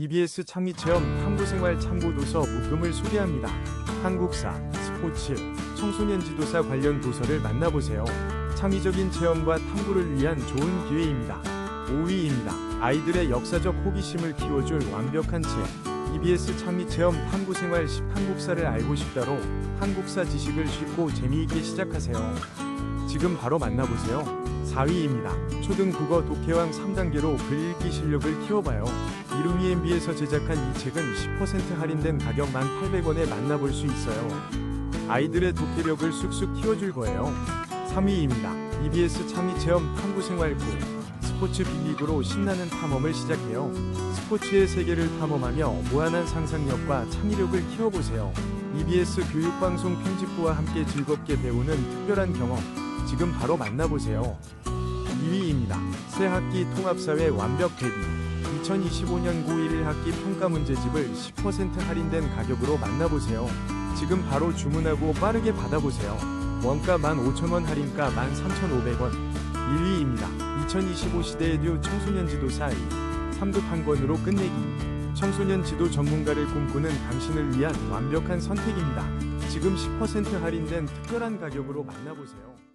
EBS 창의체험 탐구생활 참고도서 묶음을 소개합니다. 한국사, 스포츠, 청소년 지도사 관련 도서를 만나보세요. 창의적인 체험과 탐구를 위한 좋은 기회입니다. 5위입니다. 아이들의 역사적 호기심을 키워줄 완벽한 책. EBS 창의체험 탐구생활 10 한국사를 알고 싶다로 한국사 지식을 쉽고 재미있게 시작하세요. 지금 바로 만나보세요. 4위입니다. 초등 국어 독해왕 3단계로 글읽기 실력을 키워봐요. 이루미 MB에서 제작한 이 책은 10% 할인된 가격 1,800원에 만나볼 수 있어요. 아이들의 독해력을 쑥쑥 키워줄 거예요. 3위입니다. EBS 창의체험 탐구생활 9 스포츠 빅리그로 신나는 탐험을 시작해요. 스포츠의 세계를 탐험하며 무한한 상상력과 창의력을 키워보세요. EBS 교육방송 편집부와 함께 즐겁게 배우는 특별한 경험. 지금 바로 만나보세요. 2위입니다. 새 학기 통합사회 완벽 대비 2025년 고1 1학기 평가 문제집을 10% 할인된 가격으로 만나보세요. 지금 바로 주문하고 빠르게 받아보세요. 원가 15,000원 할인가 13,500원 1위입니다. 2025 시대의 듀 청소년 지도사 2 3급 한 권으로 끝내기 청소년 지도 전문가를 꿈꾸는 당신을 위한 완벽한 선택입니다. 지금 10% 할인된 특별한 가격으로 만나보세요.